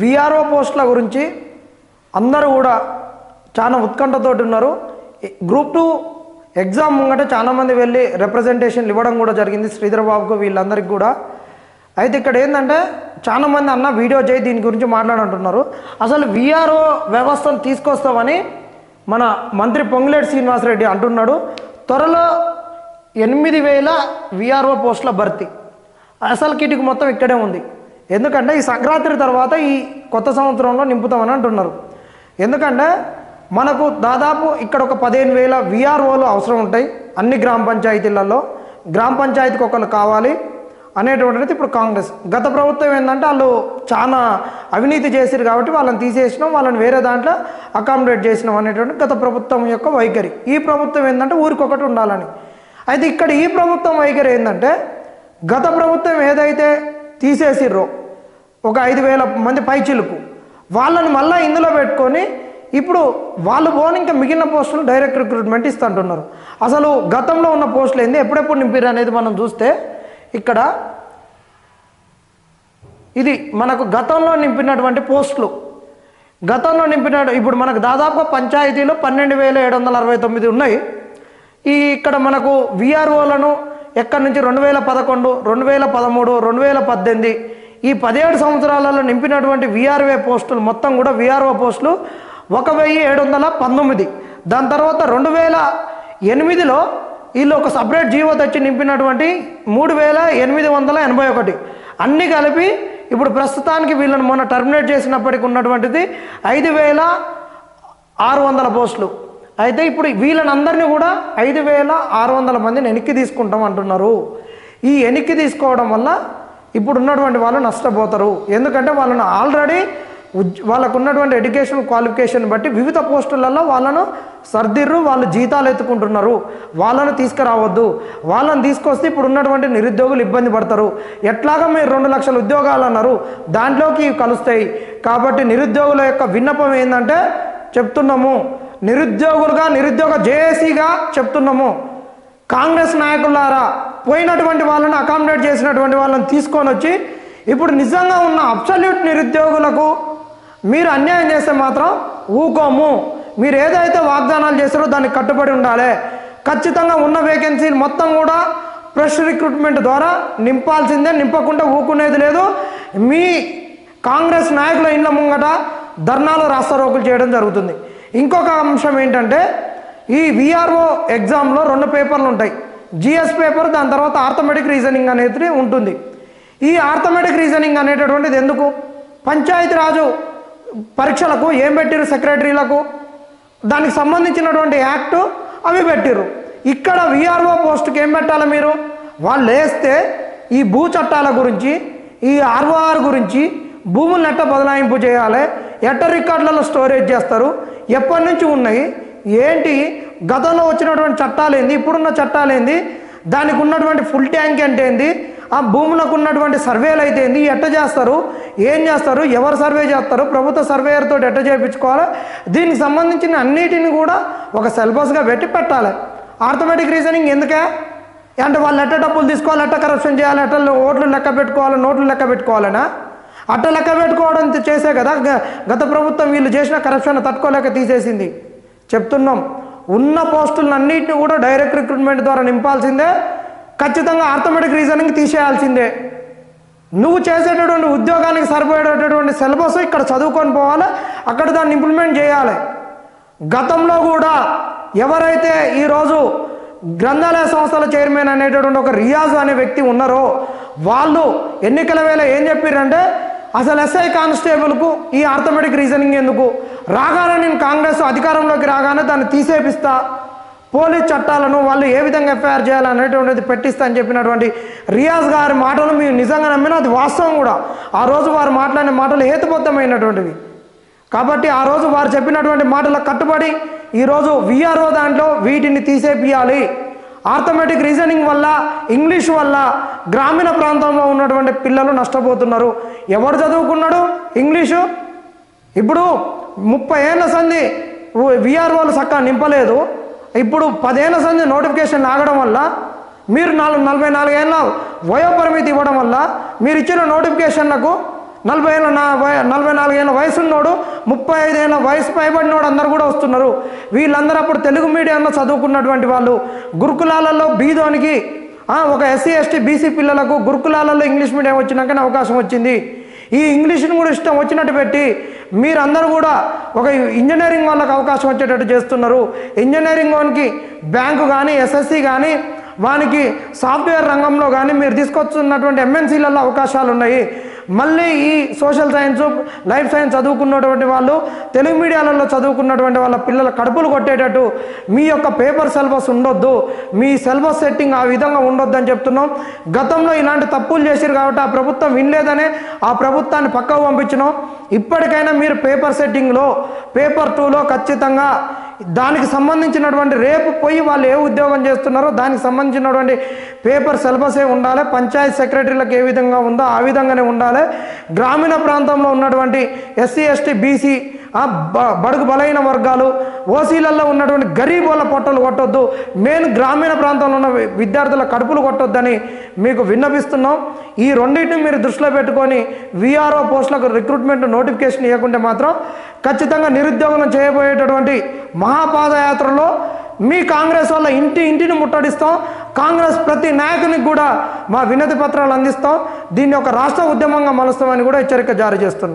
VRO పోస్టుల గురించి అందరూ కూడా చాలా ఉత్కంఠతోటి ఉన్నారు. గ్రూప్ టూ ఎగ్జామ్ ముంగట చాలామంది వెళ్ళి రిప్రజెంటేషన్లు ఇవ్వడం కూడా జరిగింది శ్రీధర్ బాబుకు వీళ్ళందరికీ కూడా. అయితే ఇక్కడ ఏంటంటే చాలామంది అన్న వీడియో చేయి దీని గురించి మాట్లాడంటున్నారు. అసలు విఆర్ఓ వ్యవస్థను తీసుకొస్తామని మన మంత్రి పొంగులేటి శ్రీనివాసరెడ్డి అంటున్నాడు. త్వరలో ఎనిమిది వేల విఆర్ఓ పోస్టుల భర్తీ. అసలు కిటికి మొత్తం ఇక్కడే ఉంది. ఎందుకంటే ఈ సంక్రాంతి తర్వాత ఈ కొత్త సంవత్సరంలో నింపుతామని అంటున్నారు. ఎందుకంటే మనకు దాదాపు ఇక్కడ ఒక పదిహేను వేల విఆర్ఓలు అవసరం ఉంటాయి అన్ని గ్రామ పంచాయతీలలో. గ్రామ పంచాయతీకి ఒకరు కావాలి అనేటువంటిది ఇప్పుడు కాంగ్రెస్. గత ప్రభుత్వం ఏంటంటే వాళ్ళు చాలా అవినీతి చేశారు కాబట్టి వాళ్ళని తీసేసినాం వాళ్ళని వేరే దాంట్లో అకామిడేట్ చేసినాం అనేటువంటి గత ప్రభుత్వం యొక్క వైఖరి. ఈ ప్రభుత్వం ఏంటంటే ఊరికొకటి ఉండాలని. అయితే ఇక్కడ ఈ ప్రభుత్వం వైఖరి ఏంటంటే గత ప్రభుత్వం ఏదైతే తీసేసిర్రో ఒక ఐదు వేల మంది పైచిలుకు వాళ్ళని మళ్ళీ ఇందులో పెట్టుకొని ఇప్పుడు వాళ్ళు పోని ఇంకా మిగిలిన పోస్టులు డైరెక్ట్ రిక్రూట్మెంట్ ఇస్తుంటున్నారు. అసలు గతంలో ఉన్న పోస్టులు ఏంది? ఎప్పుడెప్పుడు నింపారు అనేది మనం చూస్తే ఇక్కడ ఇది మనకు గతంలో నింపినటువంటి పోస్టులు. గతంలో నింపిన ఇప్పుడు మనకు దాదాపు పంచాయతీలో పన్నెండు వేల ఏడు వందల అరవై తొమ్మిది ఉన్నాయి. ఈ ఇక్కడ మనకు విఆర్ఓలను ఎక్కడి నుంచి రెండు వేల పదకొండు రెండు వేల పదమూడు రెండు వేల పద్దెనిమిది ఈ పదిహేడు సంవత్సరాలలో నింపినటువంటి విఆర్ఓ పోస్టులు మొత్తం కూడా విఆర్ఓ పోస్టులు ఒక వెయ్యి ఏడు వందల పంతొమ్మిది. దాని తర్వాత రెండు వేల ఎనిమిదిలో వీళ్ళు ఒక సపరేట్ జీవో తెచ్చి నింపినటువంటి మూడు వేల ఎనిమిది వందల ఎనభై ఒకటి అన్నీ కలిపి ఇప్పుడు ప్రస్తుతానికి వీళ్ళని మొన్న టర్మినేట్ చేసినప్పటికి ఉన్నటువంటిది ఐదు వేల ఆరు వందల పోస్టులు. అయితే ఇప్పుడు వీళ్ళనందరినీ కూడా ఐదు వేల ఆరు వందల మందిని వెనక్కి తీసుకుంటాం అంటున్నారు. ఈ వెనక్కి తీసుకోవడం వల్ల ఇప్పుడు ఉన్నటువంటి వాళ్ళు నష్టపోతారు. ఎందుకంటే వాళ్ళను ఆల్రెడీ వాళ్ళకు ఉన్నటువంటి ఎడ్యుకేషన్ క్వాలిఫికేషన్ బట్టి వివిధ పోస్టులలో వాళ్ళను సర్దిర్రు వాళ్ళు జీతాలు ఎత్తుకుంటున్నారు. వాళ్ళను తీసుకురావద్దు. వాళ్ళని తీసుకొస్తే ఇప్పుడు ఉన్నటువంటి నిరుద్యోగులు ఇబ్బంది పడతారు. ఎట్లాగా మీరు రెండు లక్షల ఉద్యోగాలు అన్నారు దాంట్లోకి కలుస్తాయి. కాబట్టి నిరుద్యోగుల యొక్క విన్నపం ఏంటంటే చెప్తున్నాము. నిరుద్యోగులుగా నిరుద్యోగ జేఏసీగా చెప్తున్నాము. కాంగ్రెస్ నాయకులారా పోయినటువంటి వాళ్ళని అకామిడేట్ చేసినటువంటి వాళ్ళని తీసుకొని వచ్చి ఇప్పుడు నిజంగా ఉన్న అబ్సల్యూట్ నిరుద్యోగులకు మీరు అన్యాయం చేస్తే మాత్రం ఊకోము. మీరు ఏదైతే వాగ్దానాలు చేస్తారో దానికి కట్టుబడి ఉండాలి. ఖచ్చితంగా ఉన్న వేకెన్సీలు మొత్తం కూడా ఫ్రెష్ రిక్రూట్మెంట్ ద్వారా నింపాల్సిందే నింపకుండా ఊకునేది లేదు. మీ కాంగ్రెస్ నాయకుల ఇండ్ల ముంగట ధర్నాలు రాస్తారోకులు చేయడం జరుగుతుంది. ఇంకొక అంశం ఏంటంటే ఈ విఆర్ఓ ఎగ్జామ్లో రెండు పేపర్లు ఉంటాయి. జిఎస్ పేపర్ దాని తర్వాత ఆర్థమెటిక్ రీజనింగ్ అనేది ఉంటుంది. ఈ ఆర్థమెటిక్ రీజనింగ్ అనేటటువంటిది ఎందుకు? పంచాయతీరాజు పరీక్షలకు ఏం పెట్టిరు సెక్రటరీలకు? దానికి సంబంధించినటువంటి యాక్టు అవి పెట్టిర్రు. ఇక్కడ విఆర్ఓ పోస్టుకి ఏం పెట్టాలి మీరు? వాళ్ళు వేస్తే ఈ భూ చట్టాల గురించి ఈ ఆర్ఓఆర్ గురించి భూములను ఎట్ట బదలాయింపు చేయాలి. ఎట్ట రికార్డులలో స్టోరేజ్ చేస్తారు? ఎప్పటి నుంచి ఉన్నాయి? ఏంటి? గతంలో వచ్చినటువంటి చట్టాలు ఏంది? ఇప్పుడున్న చట్టాలు ఏంది? దానికి ఉన్నటువంటి ఫుల్ ట్యాంక్ అంటే ఏంది? ఆ భూములకు ఉన్నటువంటి సర్వేలు అయితే ఏంది? ఎట్ట చేస్తారు? ఏం చేస్తారు? ఎవరు సర్వే చేస్తారు? ప్రభుత్వ సర్వేయర్ తోటి ఎట్ట చేయించుకోవాలి? దీనికి సంబంధించిన అన్నిటిని కూడా ఒక సిలబస్గా పెట్టి పెట్టాలి. ఆర్థమెటిక్ రీజనింగ్ ఎందుకే? అంటే వాళ్ళు ఎట్ట డబ్బులు తీసుకోవాలి? ఎట్ట కరప్షన్ చేయాలి? ఎట్ట ఓట్లు లెక్క పెట్టుకోవాలి? నోట్లు లెక్క పెట్టుకోవాలనా? అట్ట లెక్క పెట్టుకోవడం చేసే కదా గ- గత ప్రభుత్వం వీళ్ళు చేసిన కరప్షన్ తట్టుకోలేక తీసేసింది. చెప్తున్నాం. ఉన్న పోస్టులన్నింటినీ కూడా డైరెక్ట్ రిక్రూట్మెంట్ ద్వారా నింపాల్సిందే ఖచ్చితంగా ఆర్థమెటిక్ రీజనింగ్ తీసేయాల్సిందే. నువ్వు చేసేటటువంటి ఉద్యోగానికి సరిపోయేటటువంటి సిలబస్ ఇక్కడ చదువుకొని పోవాలి అక్కడ దాన్ని ఇంప్లిమెంట్ చేయాలి. గతంలో కూడా ఎవరైతే ఈరోజు గ్రంథాలయ సంస్థల చైర్మన్ అనేటటువంటి ఒక రియాజ్ అనే వ్యక్తి ఉన్నారో వాళ్ళు ఎన్నికల వేళ ఏం చెప్పారంటే అసలు ఎస్ఐ కానిస్టేబుల్కు ఈ ఆర్థమెటిక్ రీజనింగ్ ఎందుకు? రాగానే నేను కాంగ్రెస్ అధికారంలోకి రాగానే దాన్ని తీసేపిస్తా. పోలీస్ చట్టాలను వాళ్ళు ఏ విధంగా ఎఫ్ఐఆర్ చేయాలనేటువంటిది పెట్టిస్తా అని చెప్పినటువంటి రియాజ్ గారి మాటలు మీరు నిజంగా నమ్మినా అది వాస్తవం కూడా. ఆ రోజు వారు మాట్లాడిన మాటలు హేతుబద్ధమైనటువంటివి. కాబట్టి ఆ రోజు వారు చెప్పినటువంటి మాటలకు కట్టుబడి ఈరోజు విఆర్ఓ దాంట్లో వీటిని తీసేపియాలి ఆర్థమెటిక్ రీజనింగ్ వల్ల ఇంగ్లీష్ వల్ల గ్రామీణ ప్రాంతంలో ఉన్నటువంటి పిల్లలు నష్టపోతున్నారు. ఎవరు చదువుకున్నాడు? ఇంగ్లీషు. ఇప్పుడు ముప్పై ఏళ్ళ సంధి విఆర్ఓలు చక్కగా నింపలేదు. ఇప్పుడు పదేళ్ళ సంధి నోటిఫికేషన్ ఆగడం వల్ల మీరు నాలుగు నలభై నాలుగేళ్ళ వయోపరిమితి ఇవ్వడం వల్ల మీరు ఇచ్చిన నోటిఫికేషన్లకు నలభై ఏళ్ళ నా వయ- నలభై నాలుగు ముప్పై ఐదేళ్ళ వయసు పైబడినోడు అందరు కూడా వస్తున్నారు. వీళ్ళందరూ అప్పుడు తెలుగు మీడియంలో చదువుకున్నటువంటి వాళ్ళు. గురుకులాలలో బీదోనికి ఒక ఎస్సీ ఎస్టీ బీసీ పిల్లలకు గురుకులాలలో ఇంగ్లీష్ మీడియం వచ్చినాకనే అవకాశం వచ్చింది. ఈ ఇంగ్లీష్ని కూడా ఇష్టం వచ్చినట్టు పెట్టి మీరందరూ కూడా ఒక ఇంజనీరింగ్ వాళ్ళకి అవకాశం వచ్చేటట్టు చేస్తున్నారు. ఇంజనీరింగ్ వానికి బ్యాంకు కానీ ఎస్ఎస్సి కానీ వానికి సాఫ్ట్వేర్ రంగంలో కానీ మీరు తీసుకొస్తున్నటువంటి ఎంఎన్సీలలో అవకాశాలు ఉన్నాయి మళ్ళీ ఈ సోషల్ సైన్స్ లైఫ్ సైన్స్ చదువుకున్నటువంటి వాళ్ళు తెలుగు మీడియాలలో చదువుకున్నటువంటి వాళ్ళ పిల్లల కడుపులు కొట్టేటట్టు మీ యొక్క పేపర్ సిలబస్ ఉండొద్దు మీ సిలబస్ సెట్టింగ్ ఆ విధంగా ఉండొద్దు అని చెప్తున్నాం. గతంలో ఇలాంటి తప్పులు చేశారు కాబట్టి ఆ ప్రభుత్వం వినలేదనే ఆ ప్రభుత్వాన్ని పక్కకు పంపించినాం. ఇప్పటికైనా మీరు పేపర్ సెట్టింగ్లో పేపర్ టూలో ఖచ్చితంగా దానికి సంబంధించినటువంటి రేపు పోయి వాళ్ళు ఏ ఉద్యోగం చేస్తున్నారో దానికి సంబంధించినటువంటి పేపర్ సిలబసే ఉండాలి పంచాయత్ సెక్రటరీలకు ఏ విధంగా ఉందో ఆ విధంగానే ఉండాలి. గ్రామీణ ప్రాంతంలో ఉన్నటువంటి ఎస్సీ ఎస్టీ బీసీ బడుగు బలైన వర్గాలు ఓసీలలో ఉన్నటువంటి గరీబ్ వాళ్ళ పొట్టలు కొట్టొద్దు మేము గ్రామీణ ప్రాంతంలో ఉన్న విద్యార్థుల కడుపులు కొట్టొద్దని మీకు విన్నపిస్తున్నాం. ఈ రెండింటిని మీరు దృష్టిలో పెట్టుకొని విఆర్ఓ పోస్టులకు రిక్రూట్మెంట్ నోటిఫికేషన్ ఇవ్వకుంటే మాత్రం ఖచ్చితంగా నిరుద్యోగం చేయబోయేటటువంటి మహాపాదయాత్రలో మీ కాంగ్రెస్ వల్ల ఇంటి ఇంటిని ముట్టడిస్తాం. కాంగ్రెస్ ప్రతి నాయకునికి కూడా మా వినతి పత్రాలు అందిస్తాం. దీన్ని ఒక రాష్ట్ర ఉద్యమంగా మలుస్తామని కూడా హెచ్చరిక జారీ చేస్తున్నాం.